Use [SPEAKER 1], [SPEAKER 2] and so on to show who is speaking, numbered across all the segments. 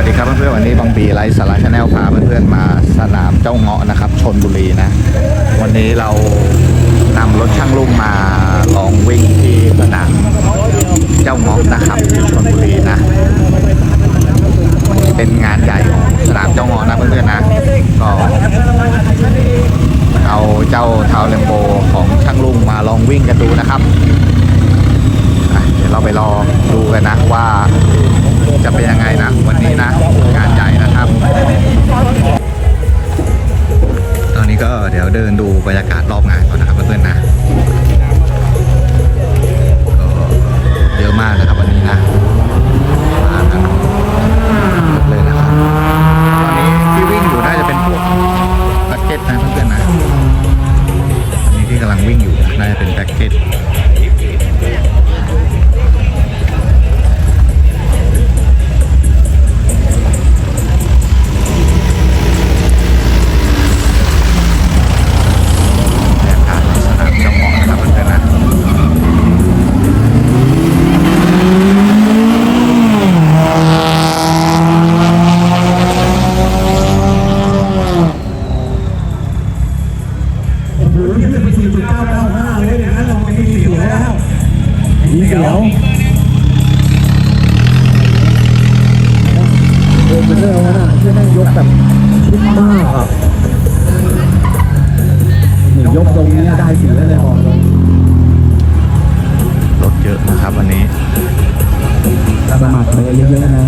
[SPEAKER 1] วัสดีครับเพื่อนๆวันนี้บางบีไลฟ์สาระชาแนลพาเพื่อนๆมาสนามเจ้าเงาะนะครับชนบุรีนะ วันนี้เรานำรถช่างลุงมาลองวิ่งที่สนามเจ้าเงาะนะครับที่ชนบุรีนะ เป็นงานใหญ่ของสนามเจ้าเงาะนะเพื่อนๆนะก็เอาเจ้าเทาเลมโบของช่างลุงมาลองวิ่งกันดูนะครับเดี๋ยวเราไปรอดูกันนะว่าจะเป็นยังไงนะวัน นะ งานใหญ่นะครับ ตอนนี้ก็เดี๋ยวเดินดูบรรยากาศรอบงานก่อนนะครับเพื่อนๆนะก็เยอะมากนะครับวันนี้นะมากันเยอะเลยนะครับตอนนี้ที่วิ่งอยู่น่าจะเป็นพวกแพ็กเกจนะเพื่อนๆนะอันนี้ที่กำลังวิ่งอยู่น่าจะเป็นแพ็กเกจ เสี
[SPEAKER 2] ยวโอ้เป็นเรื่องแล้วนะที่นั่งยกแบบชิดมากอะนี่ยกตรงนี้ได้สีแล้วเลยบอกเลย
[SPEAKER 1] รถเยอะนะครับวันนี้
[SPEAKER 2] สมัครเลยเยอะๆนะ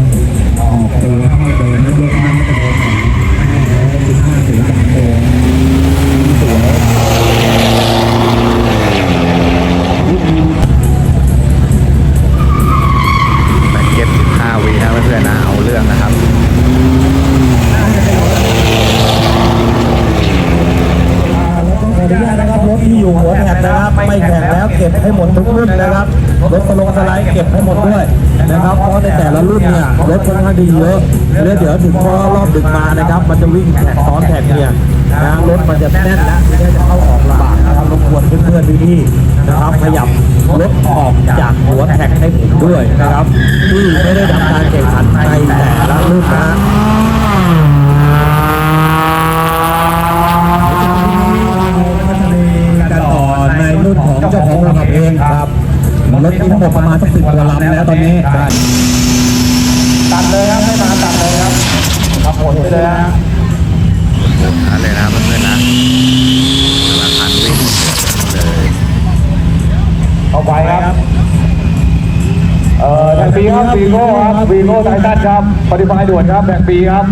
[SPEAKER 2] ออกเตะเข้าเตะไม่เยอะ รถ
[SPEAKER 1] ค่
[SPEAKER 2] อนข้างดีเยอะแล้วเดี๋ยวถึงพอรอบดึกมานะครับ มันจะวิ่งแข่งซ้อนแท็กเนี่ยนะรถมันจะแน่นแล้วไม่ได้จะเข้าออกลำบากนะครับรบกวนเพื่อนๆพี่ๆนะครับขยับรถออกจากหัวแท็กให้ผมด้วยนะครับที่ไม่ได้ทำการแข่งขันในแต่ละรุ่นนะกันต่อในรุ่นของเจ้าของโรงขับเองครับรถนี้ทั้งหมดประมาณสักสิบกว่าลำแล้วตอนนี้ ตัดเลยครับให้มาตัดเลยครับขับหมดไปเลยฮะ
[SPEAKER 1] นั่นเลยนะเพื่อนๆนะแต่ละคันวิ่งเลย
[SPEAKER 3] เอาไปครับเอ่อแบงปีครับวีโก้ครับวีโก้ไททันครับปฏิบัติด่วนครับแบงปีครับ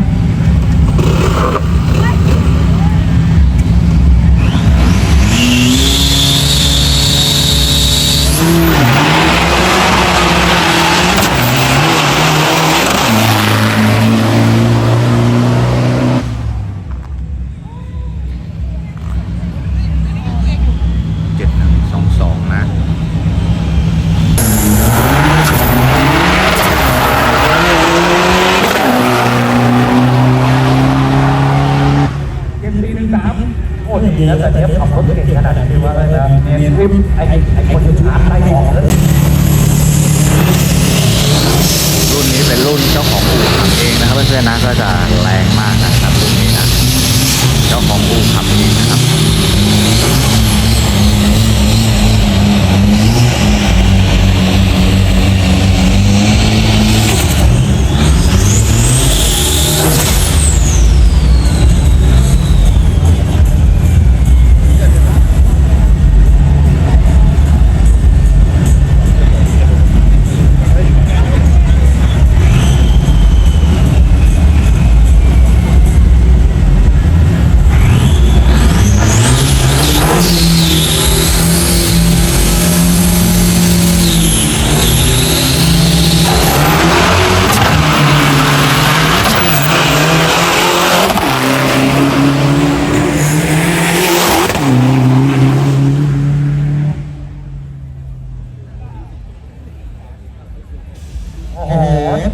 [SPEAKER 1] เจ็ดหนึ่งสองสองนะ
[SPEAKER 3] เอ็มดีหนึ่งสามโอ้ยดีแล้วแต่เทปขับรถเก่งขนาดไหนว่าอะไรนะเนียนทริปไอ้ไอ้คนชาร์จไล่ของแล้ว
[SPEAKER 1] รุ่นนี้เป็นรุ่นเจ้าของอู่ขับเองนะครับเพื่อนๆนะก็จะแรงมากนะครับรุ่นนี้นะเจ้าของอู่ขับเองนะครับ
[SPEAKER 2] โอ้โห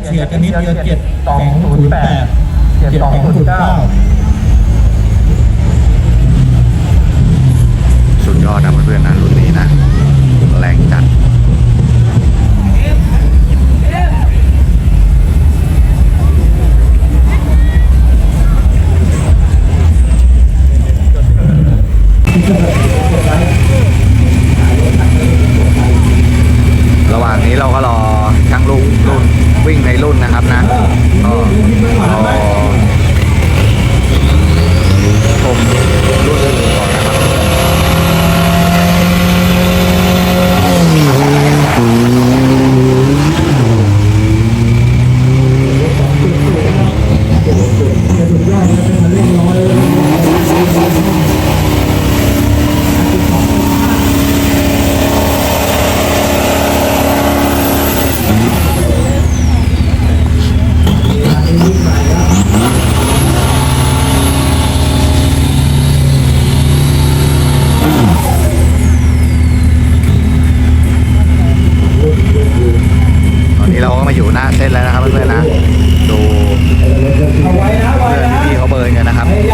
[SPEAKER 2] เฉียดกันนิดเดียวเจ็ดสองศูนย์แปด
[SPEAKER 3] เจ็ดสองศูนย์เก้า
[SPEAKER 1] สุดยอดนะเพื่อนๆนะรุ่นนี้นะ แรงจัด
[SPEAKER 2] ที่จะ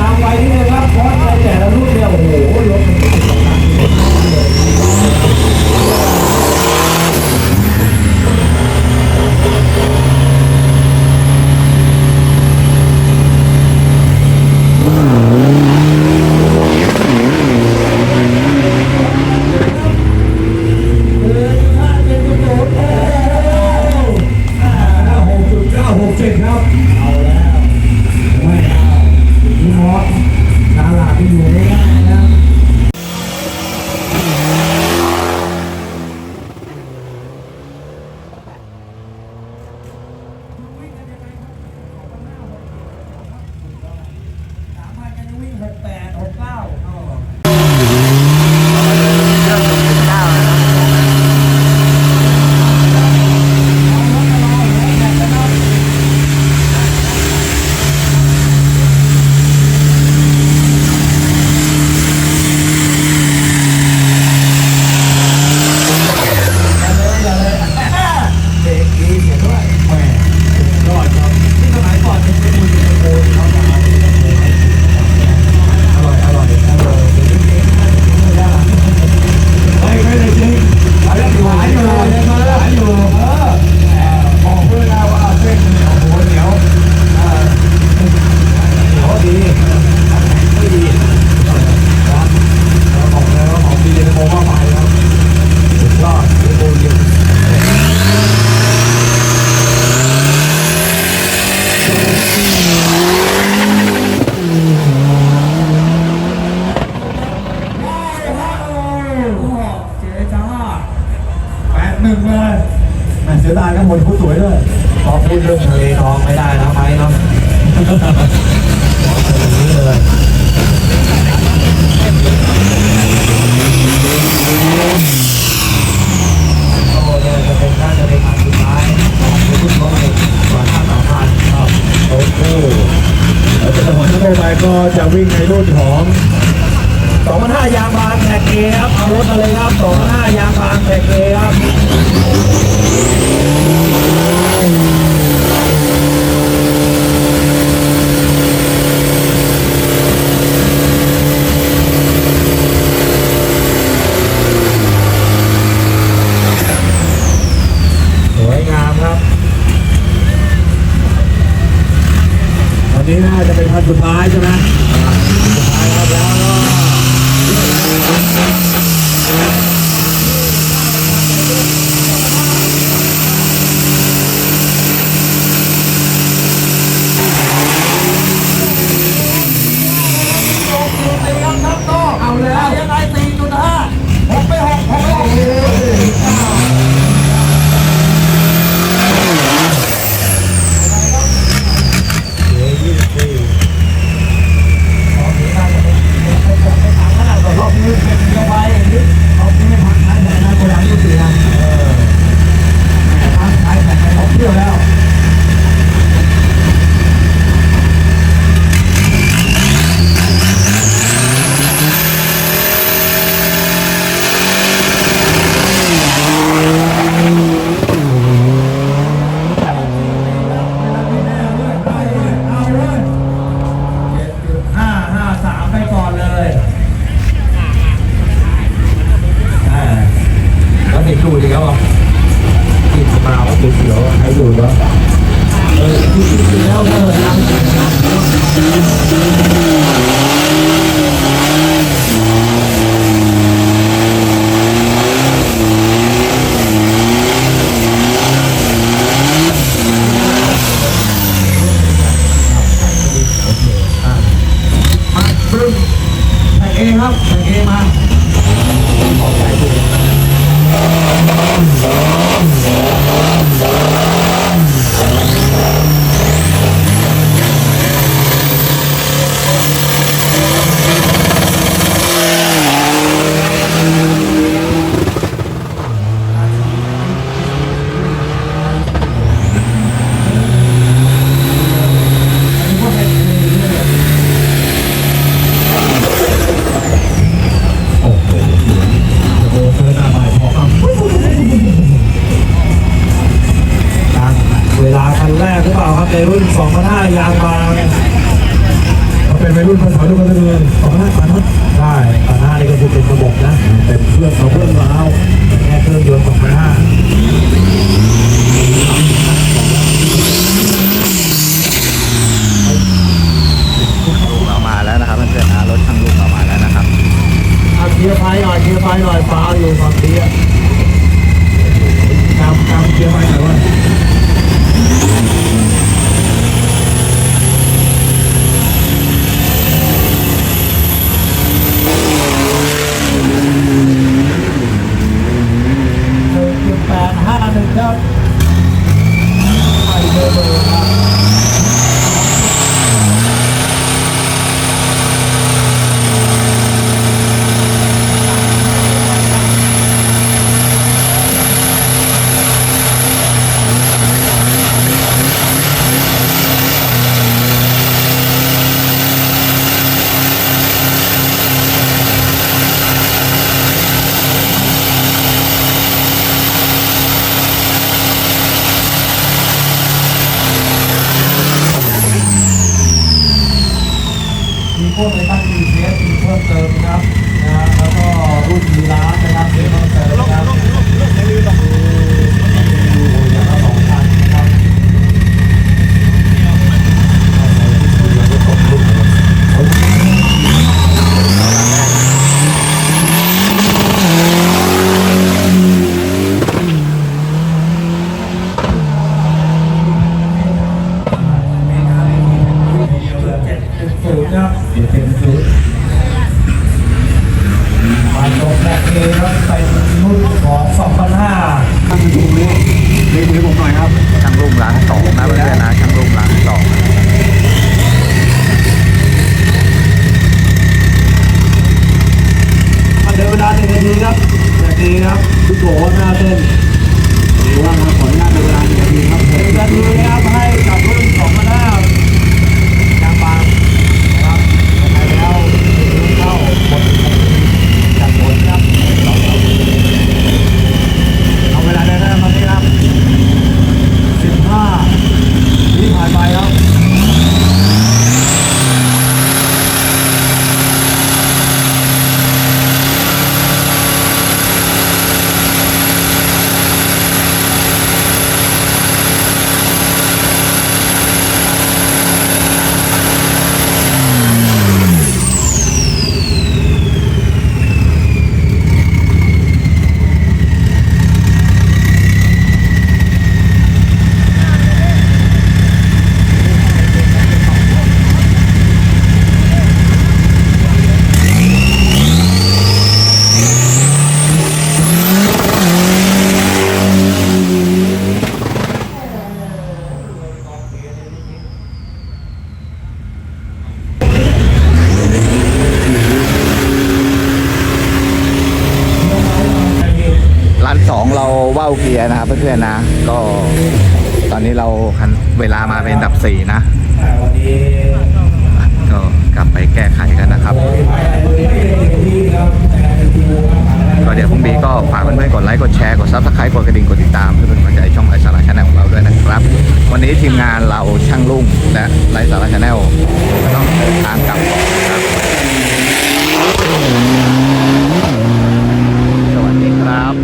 [SPEAKER 2] I'm fighting it. หนึ่งเลยแหม่เสียดายครับหมดผู้สวยด้วยพอพูดเรื่องทะเลทองไม่ได้นะไปเนาะอย่งนี้เลยโอ้เนี่เป็นน่าจะเป็รั้ต้ายของคุณพ่อนก่อนหน้าสามพันครับโอ้โหแล้วจะที่เข้ไปก็จะวิ่งในรุ่นของ สองพันห้ายางบางแท็กเกับเอารถมาเลยครับสองพันห้ายางบางแท็กเอครับันนี้น่าจะเป็นคันสุดท้ายใช่ไหม เอครับใส่เอมาอ được đâu mày bơ bơ ต
[SPEAKER 1] อนนี้เรา
[SPEAKER 2] เวลามาเป็นดับสี่นะก็
[SPEAKER 1] กลับไปแก้ไขกันนะครับ ก็เดี๋ยวพรุ่งนี้ก็ฝากเพื่อนๆกดไลค์กดแชร์กดซับสไครต์กดกระดิ่งกดติดตามเพื่อเป็นกำลังใจช่องไร้สาระชาแนลของเราด้วยนะครับ วันนี้ทีมงานเราช่างลุ่งและไร้สาระชาแนลต้องเดินทางกลับก่อนครับสวัสดีครับ